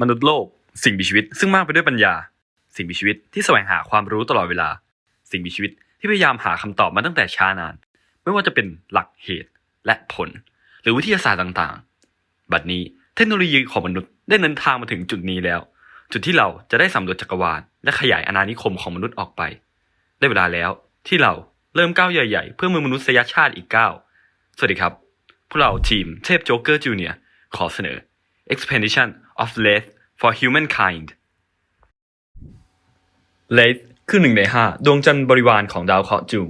มนุษย์โลก สิ่งมีชีวิต ซึ่งมากไปด้วยปัญญา สิ่งมีชีวิตที่แสวงหาความรู้ตลอดเวลา สิ่งมีชีวิตที่พยายามหาคำตอบมาตั้งแต่ช้านาน ไม่ว่าจะเป็นหลักเหตุและผล หรือวิทยาศาสตร์ต่างๆ บัดนี้เทคโนโลยีของมนุษย์ได้เดินทางมาถึงจุดนี้แล้ว จุดที่เราจะได้สำรวจจักรวาลและขยายอาณานิคมของมนุษย์ออกไป ได้เวลาแล้วที่เราเริ่มก้าวใหญ่ๆ เพื่อมือมนุษยชาติอีกก้าว สวัสดีครับ พวกเราทีมเทพโจ๊กเกอร์จูเนียขอเสนอ Expedition of Leth for Humankind Leth คือหนึ่งในห้าดวงจันทร์บริวารของดาวเคราะห์จู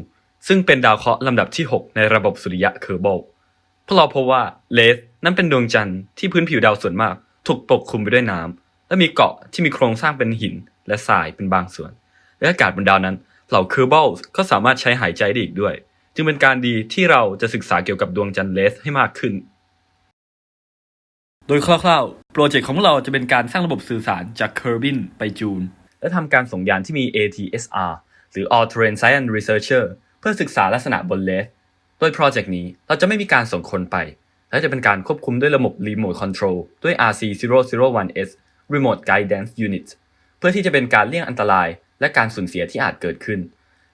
ซึ่งเป็นดาวเคราะห์ลำดับที่ 6 ในระบบสุริยะเคอร์โบพวกเราพบว่าเลธนั้นเป็นดวงจันทร์ที่พื้นผิวดาวส่วนมาก ถูกปกคลุมไปด้วยน้ำและมีเกาะที่มีโครงสร้างเป็นหิน และทรายเป็นบางส่วน และอากาศบนดาวนั้น เหล่าเคอร์เบิลก็สามารถใช้หายใจได้อีกด้วย จึงเป็นการดีที่เราจะศึกษาเกี่ยวกับดวงจันทร์เลธให้มากขึ้น โดยคร่าวๆ โปรเจกต์ของเราจะเป็นการสร้างระบบสื่อสารจากเคอร์บินไปจูนและทำการส่งยานที่มี ATSR หรือ All Terrain Science Researcher เพื่อศึกษาลักษณะบนเลธโดยโปรเจกต์นี้เราจะไม่มีการส่งคนไป และจะเป็นการควบคุมด้วยระบบ Remote Control ด้วย RC001S Remote Guidance Unit เพื่อที่จะเป็นการเลี่ยงอันตราย และการสูญเสียที่อาจเกิดขึ้น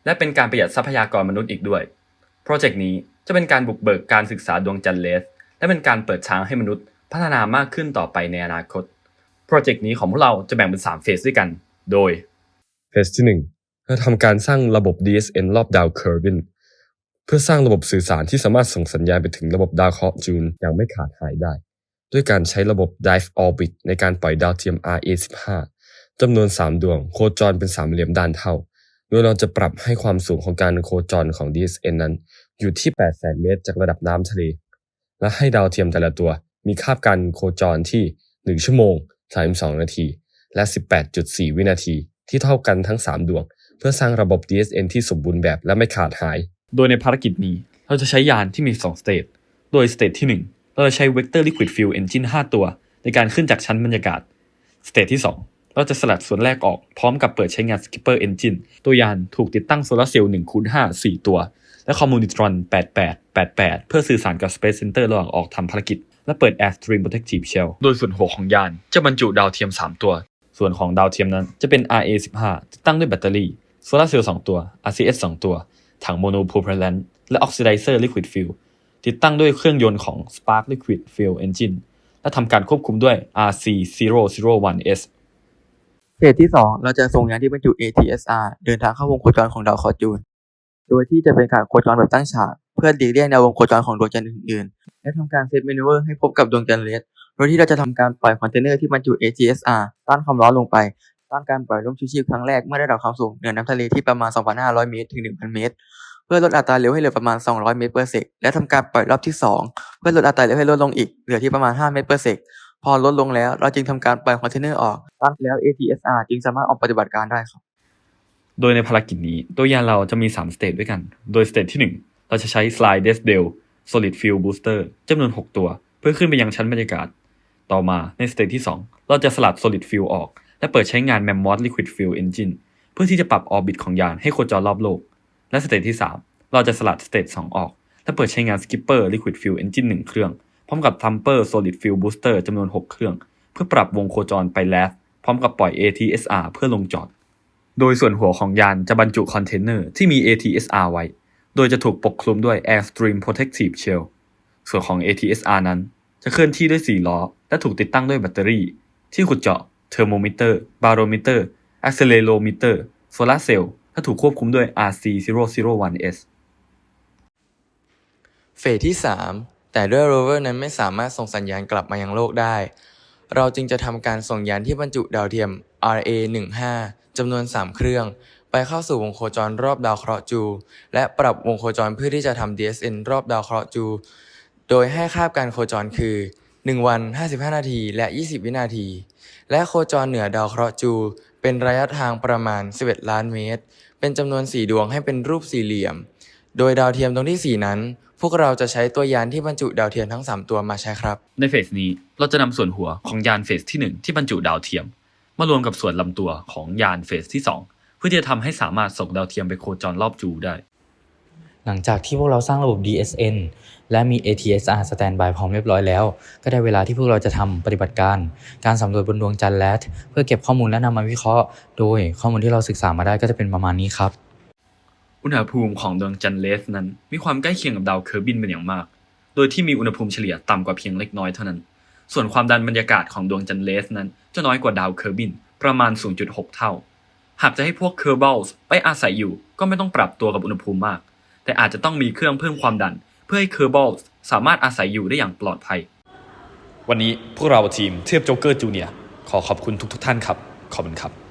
และเป็นการประหยัดทรัพยากรมนุษย์อีกด้วยโปรเจกต์นี้จะเป็นการบุกเบิกการศึกษาดวงจันทร์เลสและเป็นการเปิดทางให้มนุษย์ พัฒนามากขึ้นต่อไปในอนาคต โปรเจกต์นี้ของพวกเราจะแบ่งเป็น 3 เฟสด้วยกัน โดย เฟสที่1เราทำการสร้างระบบ DSN รอบดาวเคอร์บินเพื่อสร้างระบบสื่อสารที่สามารถส่งสัญญาณไปถึงระบบดาวเคราะห์จูนอย่างไม่ขาดหายได้ ด้วยการใช้ระบบ Dive Orbit ในการปล่อยดาวเทียม RA15 จำนวน 3 ดวงโคจรเป็นสามเหลี่ยมด้านเท่า โดยเราจะปรับให้ความสูงของการโคจรของ DSN นั้น อยู่ที่ 800,000 เมตรจากระดับน้ำทะเล และให้ดาวเทียมแต่ละตัว มีคาบการโคจรที่ 1 ชั่วโมง 32 นาที และ 18.4 วินาที ที่เท่ากันทั้ง 3 ดวง เพื่อสร้างระบบ DSN ที่สมบูรณ์แบบและไม่ขาดหาย โดยในภารกิจนี้ เราจะใช้ยานที่มี 2 สเตจโดยสเตจที่ 1 เราจะใช้ Vector Liquid Fuel Engine 5 ตัว ในการขึ้นจากชั้นบรรยากาศสเตจที่ 2เราจะสลัดส่วนแรกออกพร้อมกับเปิดใช้งาน Skipper Engine ตัวยานถูกติดตั้งโซลาร์เซลล์1คูณ5 4 ตัว และคอมมูนิตรอน 8888 เพื่อสื่อสารกับ Space Center ระหว่างออกทำภารกิจ และเปิด Airstream Protective Shell โดยส่วนหัวของยานจะบรรจุดาวเทียม 3 ตัว ส่วนของดาวเทียมนั้นจะเป็น RA15 ติดตั้งด้วยแบตเตอรี่โซลาร์เซลล์2ตัว RCS 2 ตัว ถังโมโนโพรพ e ลนและ Oxidizer Liquid Fuel ติดตั้งด้วยเครื่องยนต์ของ Spark Liquid Fuel Engine และทำการควบคุมด้วย RC001S เฟสที่ 2 เราจะส่งยานที่บรรจุ ATSR เดินทางเข้าวงโคจรของดาวคราะห์จูน โดยที่จะเป็นการโคจรแบบตั้งฉาก เพื่อหลีกเลี่ยงแนววงโคจรของดวงจันทร์อื่นๆ และทำการเซตเมนูเวอร์ให้พบกับดวงจันทร์เลสโดยที่เราจะทำการปล่อยคอนเทนเนอร์ที่บรรจุ ATSR ต้านความร้อนลงไป ต้านการปล่อยลมชูชีพครั้งแรกเมื่อได้ระดับความสูงเหนือน้ำทะเลที่ประมาณ 2,500 เมตรถึง 1,000 เมตร เพื่อลดอัตราเร็วให้เหลือประมาณ 200 เมตร per sec และทำการปล่อยรอบที่ 2 เพื่อลดอัตราเร็วให้ลดลงอีกเหลือที่ประมาณ 5 เมตร per sec พอลดลงแล้วเราจึงทำการปล่อยคอนเทนเนอร์ออกตั้งแล้ว ATSR จึงสามารถออกปฏิบัติการได้ครับ โดยในภารกิจนี้ตัวยานเราจะมี 3 สเตจด้วยกัน โดยสเตจที่ 1 เราจะใช้ Slide d e s d e l Solid Fuel Booster จำนวน 6 ตัว เพื่อขึ้นไปยังชั้นบรรยากาศ ต่อมาในสเตจที่ 2 เราจะสลัด Solid Fuel ออก และเปิดใช้งาน Mammoth Liquid Fuel Engine เพื่อที่จะปรับออร์บิทของยานให้โคจรรอบโลก และสเตจที่ 3 เราจะสลัดสเตจ2ออก และเปิดใช้งาน Skipper Liquid Fuel Engine 1 เครื่อง พร้อมกับ Thumper Solid Fuel Booster จำนวน 6 เครื่อง เพื่อปรับวงโคจรไปแลฟพร้อมกับปล่อย ATSR เพื่อลงจอด โดยส่วนหัวของยานจะบรรจุคอนเทนเนอร์ที่มี ATSR ไว้ โดยจะถูกปกคลุมด้วย Airstream Protective Shell ส่วนของ ATSR นั้นจะเคลื่อนที่ด้วย 4 ล้อ และถูกติดตั้งด้วยแบตเตอรี่ ที่ขุดเจาะ Thermometer Barometer Accelerometer Solar Cell และถูกควบคุมด้วย RC001S เฟสที่ 3 แต่ด้วยโรเวอร์นั้นไม่สามารถส่งสัญญาณกลับมายังโลกได้ เราจึงจะทำการส่งยานที่บรรจุดาวเทียม RA15 จำนวน 3 เครื่อง ไปเข้าสู่วงโคจรรอบดาวเคราะห์จู และปรับวงโคจรเพื่อที่จะทำ DSN รอบดาวเคราะห์จู โดยให้คาบการโคจรคือ 1 วัน 55 นาที และ 20 วินาที และโคจรเหนือดาวเคราะห์จู เป็นระยะทางประมาณ 11 ล้านเมตร เป็นจำนวน 4 ดวงให้เป็นรูปสี่เหลี่ยม โดยดาวเทียมตรงที่ 4 นั้น พวกเราจะใช้ตัวยานที่บรรจุดาวเทียมทั้ง 3 ตัวมาใช้ครับ ในเฟสนี้เราจะนำส่วนหัวของยานเฟสที่ 1 ที่บรรจุดาวเทียม มารวมกับส่วนลำตัวของยานเฟสที่ 2 เพื่อที่จะทำให้สามารถส่งดาวเทียมไปโคจรรอบจูได้ หลังจากที่พวกเราสร้างระบบ DSN และมี ATSR Standby พร้อมเรียบร้อยแล้ว ก็ได้เวลาที่พวกเราจะทำปฏิบัติการ การสำรวจบนดวงจันทร์และเพื่อเก็บข้อมูลและนำมาวิเคราะห์ โดยข้อมูลที่เราศึกษามาได้ก็จะเป็นประมาณนี้ครับ อุณหภูมิของดวงจันทร์เลสนั้น มีความใกล้เคียงกับดาวเคอร์บินเป็นอย่างมาก โดยที่มีอุณหภูมิเฉลี่ยต่ำกว่าเพียงเล็กน้อยเท่านั้น ส่วนความดันบรรยากาศของดวงจันทร์เลสนั้น จะน้อยกว่าดาวเคอร์บินประมาณ 0.6 เท่า หากจะให้พวกเคอร์เบิลส์ไปอาศัยอยู่ก็ไม่ต้องปรับตัวกับอุณหภูมิมาก แต่อาจจะต้องมีเครื่องเพิ่มความดัน เพื่อให้เคอร์เบิลส์สามารถอาศัยอยู่ได้อย่างปลอดภัย วันนี้พวกเราทีมเทียบโจ๊กเกอร์จูเนียขอขอบคุณทุกๆท่านครับ ขอบคุณครับ